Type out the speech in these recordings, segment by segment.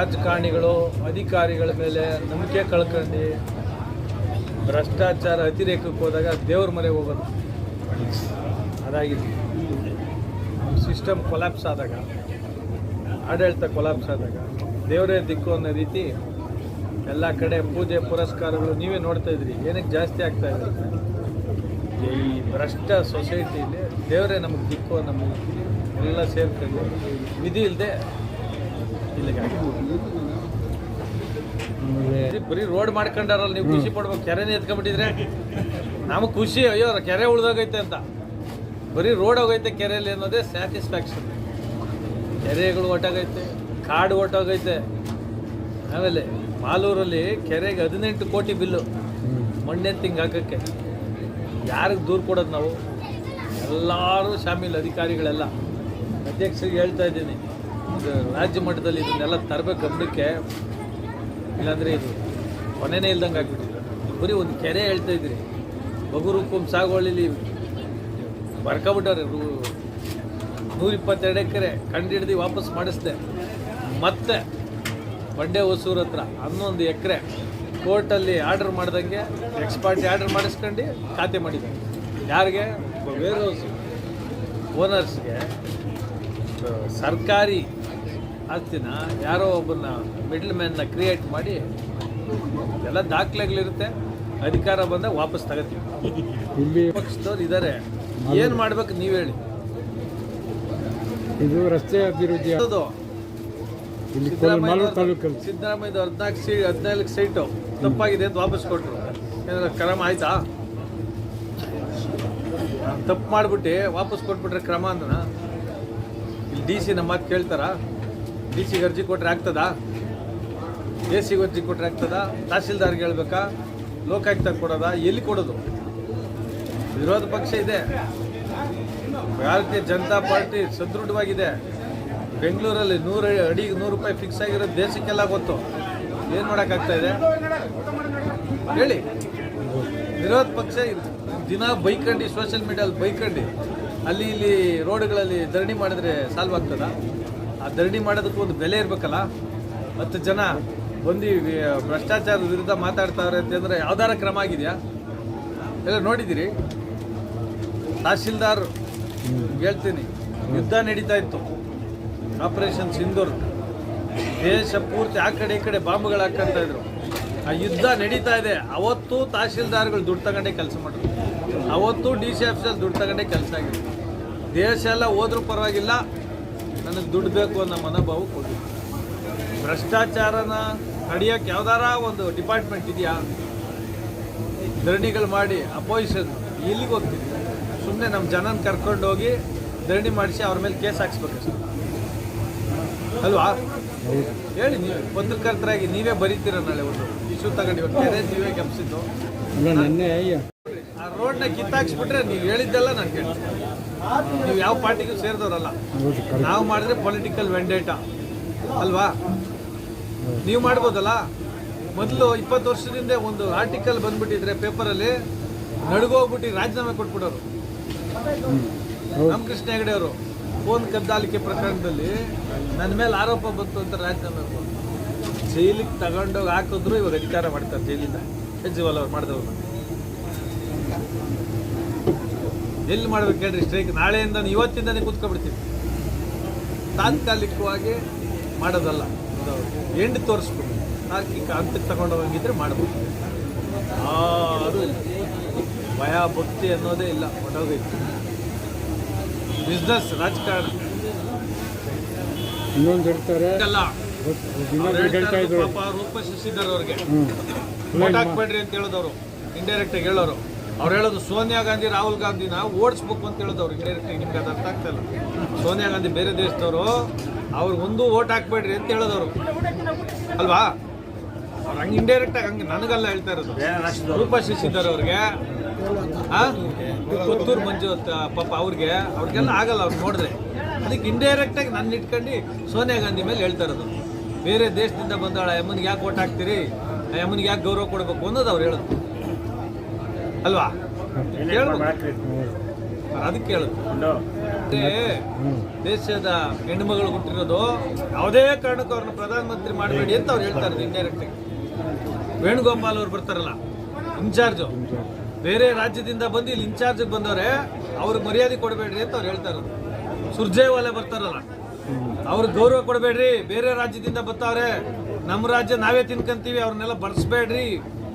ರಾಜಕಾರಣಿಗಳು, ಅಧಿಕಾರಿಗಳ ಮೇಲೆ ನಂಬಿಕೆ ಕಳ್ಕೊಂಡು ಭ್ರಷ್ಟಾಚಾರ ಅತಿರೇಕಕ್ಕೆ ಹೋದಾಗ ದೇವ್ರ ಮನೆಗೆ ಹೋಗೋದು. ಅದಾಗಿದೆ. ಸಿಸ್ಟಮ್ ಕೊಲಾಪ್ಸ್ ಆದಾಗ, ಆಡಳಿತ ಕೊಲಾಪ್ಸ್ ಆದಾಗ ದೇವರೇ ದಿಕ್ಕು ಅನ್ನೋ ರೀತಿ ಎಲ್ಲ ಕಡೆ ಪೂಜೆ ಪುರಸ್ಕಾರಗಳು ನೀವೇ ನೋಡ್ತಾ ಇದ್ರಿ. ಏನಕ್ಕೆ ಜಾಸ್ತಿ ಆಗ್ತಾ ಇದೆ ಈ ಭ್ರಷ್ಟ ಸೊಸೈಟಿಯಲ್ಲಿ ದೇವರೇ ನಮಗೆ ದಿಕ್ಕು ನಮ್ಮ ಎಲ್ಲ ಸೇರ್ಕೊಂಡು, ವಿಧಿ ಇಲ್ಲದೆ ಬರೀ ರೋಡ್ ಮಾಡ್ಕೊಂಡಾರಲ್ಲ, ನೀವು ಖುಷಿ ಪಡ್ಬೇಕು. ಕೆರೆನೇ ಎತ್ಕೊಂಡ್ಬಿಟ್ಟಿದ್ರೆ ನಮಗೆ ಖುಷಿ. ಅಯ್ಯೋ ಕೆರೆ ಉಳ್ದೋಗೈತೆ ಅಂತ. ಬರೀ ರೋಡ್ ಹೋಗೈತೆ ಕೆರೆಯಲ್ಲಿ ಅನ್ನೋದೇ ಸ್ಯಾಟಿಸ್ಫ್ಯಾಕ್ಷನ್ ಕೆರೆಗಳು ಒಟ್ಟಾಗೈತೆ, ಕಾಡು ಒಟ್ಟಾಗೈತೆ. ಆಮೇಲೆ ಮಾಲೂರಲ್ಲಿ ಕೆರೆಗೆ ಹದಿನೆಂಟು ಕೋಟಿ ಬಿಲ್ಲು ಮಣ್ಣೆತ್ತಿಂಗ್ ಹಾಕಕ್ಕೆ. ಯಾರಿಗೆ ದೂರ ಕೊಡೋದು ನಾವು? ಎಲ್ಲರೂ ಶಾಮೀಲ್ ಅಧಿಕಾರಿಗಳೆಲ್ಲ. ಅಧ್ಯಕ್ಷರಿಗೆ ಹೇಳ್ತಾ ಇದ್ದೀನಿ. ಇದು ರಾಜ್ಯ ಮಟ್ಟದಲ್ಲಿ ಇದನ್ನೆಲ್ಲ ತರಬೇಕು ಗಮನಕ್ಕೆ. ಇಲ್ಲಾಂದರೆ ಇದು ಕೊನೆನೇ ಇಲ್ದಂಗೆ ಆಗ್ಬಿಟ್ಟಿದೆ. ಬರೀ ಒಂದು ಕೆರೆ ಹೇಳ್ತಾ ಇದ್ರಿ ಬಗುರುಕುಂ ಸಾಗುವಳಿಲಿ ಬರ್ಕೊಬಿಟ್ಟವ್ರೆ ನೂರಿಪ್ಪತ್ತೆರಡು ಎಕರೆ ಕಂಡಿಡ್ದು ವಾಪಸ್ ಮಾಡಿಸ್ದೆ. ಮತ್ತೆ ಬಂಡೆ ಹೊಸೂರು ಹತ್ರ ಹನ್ನೊಂದು ಎಕರೆ ಕೋರ್ಟಲ್ಲಿ ಆರ್ಡರ್ ಮಾಡ್ದಂಗೆ ಎಕ್ಸ್ಪರ್ಟ್ ಆರ್ಡರ್ ಮಾಡಿಸ್ಕೊಂಡು ಖಾತೆ ಮಾಡಿದ್ದೆ ಯಾರಿಗೆ? ವೇರ್ ಹೌಸ್ ಓನರ್ಸ್ಗೆ. ಸರ್ಕಾರಿ ಆಸ್ತಿನ ಯಾರೋ ಒಬ್ಬನ ಮಿಡ್ಲ್ ಮ್ಯಾನ್ನ ಕ್ರಿಯೇಟ್ ಮಾಡಿ ಎಲ್ಲ ದಾಖಲೆಗಳಿರುತ್ತೆ. ಅಧಿಕಾರ ಬಂದಾಗ ವಾಪಸ್ ತಗೋತೀವಿ. ಇಲ್ಲಿ ಪಕ್ಷದವ್ರು ಇದ್ದಾರೆ ಏನು ಮಾಡ್ಬೇಕು ನೀವು ಹೇಳಿ. ಇದು ರಸ್ತೆ ಅಭಿವೃದ್ಧಿ ಸಿದ್ದರಾಮಯ್ಯ ಹದಿನಾಲ್ಕು ಸೀಟ್ ಹದಿನಾಲ್ಕು ಸೀಟು. ತಪ್ಪಾಗಿದೆ ಅಂತ ವಾಪಸ್ ಕೊಟ್ಟರು ಏನಾದ್ರು ಕ್ರಮ ಆಯ್ತಾ? ತಪ್ಪು ಮಾಡಿಬಿಟ್ಟು ವಾಪಸ್ ಕೊಟ್ಬಿಟ್ರೆ ಕ್ರಮ ಅಂದ್ರೆ ಇಲ್ಲಿ ಡಿ ಸಿ ನಮ್ಮ ಮಾತು ಕೇಳ್ತಾರ? ಡಿ ಸಿಗೆ ಅರ್ಜಿ ಕೊಟ್ಟರೆ ಆಗ್ತದ? ಎ ಸಿಗೆ ಅರ್ಜಿ ಕೊಟ್ಟರೆ ಆಗ್ತದ? ತಹಸೀಲ್ದಾರ್ಗೆ ಹೇಳ್ಬೇಕಾ? ಲೋಕಾಯುಕ್ತ ಕೊಡೋದಾ? ಎಲ್ಲಿ ಕೊಡೋದು? ವಿರೋಧ ಪಕ್ಷ ಇದೆ. ಭಾರತೀಯ ಜನತಾ ಪಾರ್ಟಿ ಸದೃಢವಾಗಿದೆ. ಬೆಂಗಳೂರಲ್ಲಿ ನೂರು ಅಡಿ, ನೂರು ರೂಪಾಯಿ ಫಿಕ್ಸ್ ಆಗಿರೋದು ದೇಶಕ್ಕೆಲ್ಲ ಗೊತ್ತು. ಏನು ಮಾಡೋಕ್ಕಾಗ್ತಾ ಇದೆ? ಹೇಳಿ. ವಿರೋಧ ಪಕ್ಷ. ದಿನ ಬೈಕಂಡಿ ಸೋಷಿಯಲ್ ಮೀಡಿಯಲ್ಲಿ ಬೈಕಂಡಿ. ಅಲ್ಲಿ, ಇಲ್ಲಿ ರೋಡ್ಗಳಲ್ಲಿ ಧರಣಿ ಮಾಡಿದ್ರೆ ಸಾಲ್ವ್ ಆಗ್ತದ? ಆ ಧರಣಿ ಮಾಡೋದಕ್ಕೂ ಒಂದು ಬೆಲೆ ಇರಬೇಕಲ್ಲ? ಹತ್ತು ಜನ ಬಂದು ಭ್ರಷ್ಟಾಚಾರ ವಿರುದ್ಧ ಮಾತಾಡ್ತಾರೆ ಅಂತಂದರೆ ಯಾವ್ದಾರ ಕ್ರಮ ಆಗಿದೆಯಾ? ಎಲ್ಲ ನೋಡಿದ್ದೀರಿ? ತಹಶೀಲ್ದಾರ್ ಹೇಳ್ತೀನಿ, ಯುದ್ಧ ನಡೀತಾ ಇತ್ತು. ಆಪರೇಷನ್ ಸಿಂಧೂರ್ ದೇಶ ಪೂರ್ತಿ ಆ ಕಡೆ ಈ ಕಡೆ ಬಾಂಬ್ಗಳು ಹಾಕಂತ ಇದ್ರು. ಆ ಯುದ್ಧ ನಡೀತಾ ಇದೆ. ಅವತ್ತು ತಹಶೀಲ್ದಾರ್ಗಳು ದುಡ್ಡು ತಗೊಂಡೇ ಕೆಲಸ ಮಾಡಿದ್ರು. ಅವತ್ತು ಡಿ ಸಿ ಆಫೀಸಲ್ಲಿ ದುಡ್ಡು ತಗೊಂಡೇ ಕೆಲಸ ಆಗಿದೆ ದೇಶ ಎಲ್ಲ ಹೋದ್ರೂ ಪರವಾಗಿಲ್ಲ. ನನಗೆ ದುಡ್ಡು ಬೇಕು ಅನ್ನೋ ಮನೋಭಾವ ಕೊಡಿ ಭ್ರಷ್ಟಾಚಾರನ ತಡಿಯೋಕೆ ಯಾವ್ದಾರ ಒಂದು ಡಿಪಾರ್ಟ್ಮೆಂಟ್ ಇದೆಯಾ? ಧರಣಿಗಳು ಮಾಡಿ ಅಪೋಸಿಷನ್. ಎಲ್ಲಿಗೆ ಹೋಗ್ತೀವಿ ಸುಮ್ಮನೆ ನಮ್ಮ ಜನನ ಕರ್ಕೊಂಡು ಹೋಗಿ ಧರಣಿ ಮಾಡಿಸಿ ಅವ್ರ ಮೇಲೆ ಕೇಸ್ ಹಾಕ್ಸ್ಬೇಕು ಸರ್ ಅಲ್ವಾ? ಹೇಳಿ ನೀವು. ಪತ್ರಕರ್ತರಾಗಿ ನೀವೇ ಬರೀತೀರ ನಾಳೆ ಒಂದು ಇಶ್ಯೂ ತಗೊಂಡು ಇವಾಗ ಕೆರೆ ನೀವೇ ಕೆಪ್ಸಿದ್ದು ಆ ರೋಡ್ನ ಕಿತ್ತಾಕ್ಸ್ಬಿಟ್ರೆ ನೀವು ಹೇಳಿದ್ದೆಲ್ಲ ನಾನು ಕೇಳ್ತೀನಿ. ನೀವು ಯಾವ ಪಾರ್ಟಿಗೂ ಸೇರಿದವರಲ್ಲ. ನಾವು ಮಾಡಿದ್ರೆ ಪೊಲಿಟಿಕಲ್ ವೆಂಡೇಟ ಅಲ್ವಾ? ನೀವು ಮಾಡ್ಬೋದಲ್ಲ? ಮೊದಲು ಇಪ್ಪತ್ತು ವರ್ಷದಿಂದ ಒಂದು ಆರ್ಟಿಕಲ್ ಬಂದ್ಬಿಟ್ಟಿದ್ರೆ ಪೇಪರಲ್ಲಿ ನಡುಗೋಗ್ಬಿಟ್ಟು ರಾಜೀನಾಮೆ ಕೊಟ್ಬಿಡೋರು. ರಾಮಕೃಷ್ಣ ಹೆಗಡೆ ಅವರು ಫೋನ್ ಕದ್ದಾಲಿಕೆ ಪ್ರಕರಣದಲ್ಲಿ ನನ್ನ ಮೇಲೆ ಆರೋಪ ಬಂತು ಅಂತ ರಾಜೀನಾಮೆ ಜೈಲಿಗೆ ತಗೊಂಡೋಗಿ ಹಾಕಿದ್ರು, ಇವಾಗ ಅಧಿಕಾರ ಮಾಡ್ತಾರೆ ಜೈಲಿಂದ. ಕೇಜ್ರಿವಾಲ್ ಅವ್ರು ಮಾಡಿದವ್ರು. ಎಲ್ಲಿ ಮಾಡ್ಬೇಕು ಹೇಳ್ರಿ ಸ್ಟ್ರೈಕ್ ನಾಳೆಯಿಂದ ಇವತ್ತಿಂದನೇ ಕೂತ್ಕೊಬಿಡ್ತೀವಿ. ತಾತ್ಕಾಲಿಕವಾಗಿ ಮಾಡೋದಲ್ಲ. ಎಂಡ್ ತೋರಿಸ್ಬಿಟ್ಟು ತಾರ್ಕಿಕ ಹಂತಕ್ಕೆ ತಗೊಂಡೋಗಿದ್ರೆ ಮಾಡ್ಬೋದು. ಅದು ಭಯ ಭಕ್ತಿ ಅನ್ನೋದೇ ಇಲ್ಲ. ಹೊಟ್ಟೋಗೈತೆ ಬಿಸ್ನೆಸ್ ರಾಜಕಾರಣ. ಇನ್ನೊಂದು ಹೇಳ್ತಾರೆ ರೂಪ ಶಶಿಧರ್ ಅವ್ರಿಗೆ. ಹಾಕ್ಬೇಡ್ರಿ ಅಂತ ಹೇಳಿದವರು. ಇಂಡೈರೆಕ್ಟ್ ಆಗಿ ಹೇಳೋರು. ಅವ್ರು ಹೇಳೋದು ಸೋನಿಯಾ ಗಾಂಧಿ ರಾಹುಲ್ ಗಾಂಧಿನ ಓಡಿಸ್ಬೇಕು ಅಂತ ಹೇಳೋದು ಅವ್ರಿಗೆ. ಡೈರೆಕ್ಟ್ ನಿಮ್ಗೆ ಅದು ಅರ್ಥ ಆಗ್ತಾ ಇಲ್ಲ. ಸೋನಿಯಾ ಗಾಂಧಿ ಬೇರೆ ದೇಶದವರು ಅವ್ರಿಗೆ ಒಂದು ಓಟ್ ಹಾಕ್ಬೇಡ್ರಿ ಅಂತ ಹೇಳಿದವರು. ಅಲ್ವಾ? ಅವ್ರು ಹಂಗೆ ಇಂಡೈರೆಕ್ಟ್ ಆಗಿ ಹಂಗೆ ನನಗಲ್ಲ ಹೇಳ್ತಾ ಇರೋದು. ರೂಪ ಶಿಸಿದ್ದಾರೆ ಅವ್ರಿಗೆ? ಪುತ್ತೂರು ಮಂಜು ಅಂತ ಪಾಪ ಅವ್ರಿಗೆ. ಅವ್ರಿಗೆಲ್ಲ ಆಗಲ್ಲ ಅವ್ರು ನೋಡಿದ್ರೆ. ಅದಕ್ಕೆ ಇಂಡೈರೆಕ್ಟ್ ಆಗಿ ನನ್ನ ಇಟ್ಕೊಂಡು ಸೋನಿಯಾ ಗಾಂಧಿ ಮೇಲೆ ಹೇಳ್ತಾ ಇರೋದು. ಬೇರೆ ದೇಶದಿಂದ ಬಂದಾಳ ಅಮ್ಮನಿಗೆ ಯಾಕೆ ಓಟ್ ಹಾಕ್ತೀರಿ? ಆ ಅಮ್ಮನಿಗೆ ಯಾಕೆ ಗೌರವ ಕೊಡಬೇಕು ಅನ್ನೋದು ಅವ್ರು ಹೇಳೋದು. ಅಲ್ವಾ? ಅದಕ್ಕೆ ಹೇಳುದು ದೇಶದ ಹೆಣ್ಣುಮಗಳು ಹುಟ್ಟಿರೋದು ಯಾವುದೇ ಕಾರಣಕ್ಕೂ ಅವ್ರನ್ನ ಪ್ರಧಾನಮಂತ್ರಿ ಮಾಡಬೇಡಿ ಅಂತ ಅವ್ರು ಹೇಳ್ತಾರೆ ಇಂಡೈರೆಕ್ಟ್ ಆಗಿ ವೇಣುಗೋಪಾಲ್ ಅವ್ರು ಬರ್ತಾರಲ್ಲ ಇನ್ಚಾರ್ಜು. ಬೇರೆ ರಾಜ್ಯದಿಂದ ಬಂದು ಇಲ್ಲಿ ಇನ್ಚಾರ್ಜ್ ಬಂದವ್ರೆ ಅವ್ರಿಗೆ ಮರ್ಯಾದೆ ಕೊಡಬೇಡ್ರಿ ಅಂತ ಅವ್ರು ಹೇಳ್ತಾರೆ ಸುರ್ಜೇವಾಲೆ ಬರ್ತಾರಲ್ಲ ಅವ್ರಿಗೆ ಗೌರವ ಕೊಡಬೇಡ್ರಿ ಬೇರೆ ರಾಜ್ಯದಿಂದ ಬರ್ತಾವ್ರೆ ನಮ್ಮ ರಾಜ್ಯ ನಾವೇ ತಿನ್ಕಂತೀವಿ ಅವ್ರನ್ನೆಲ್ಲ ಬರ್ಸ್ಬೇಡ್ರಿ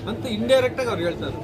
ಅಂತ ಇಂಡೈರೆಕ್ಟಾಗಿ ಅವ್ರು ಹೇಳ್ತಾರೆ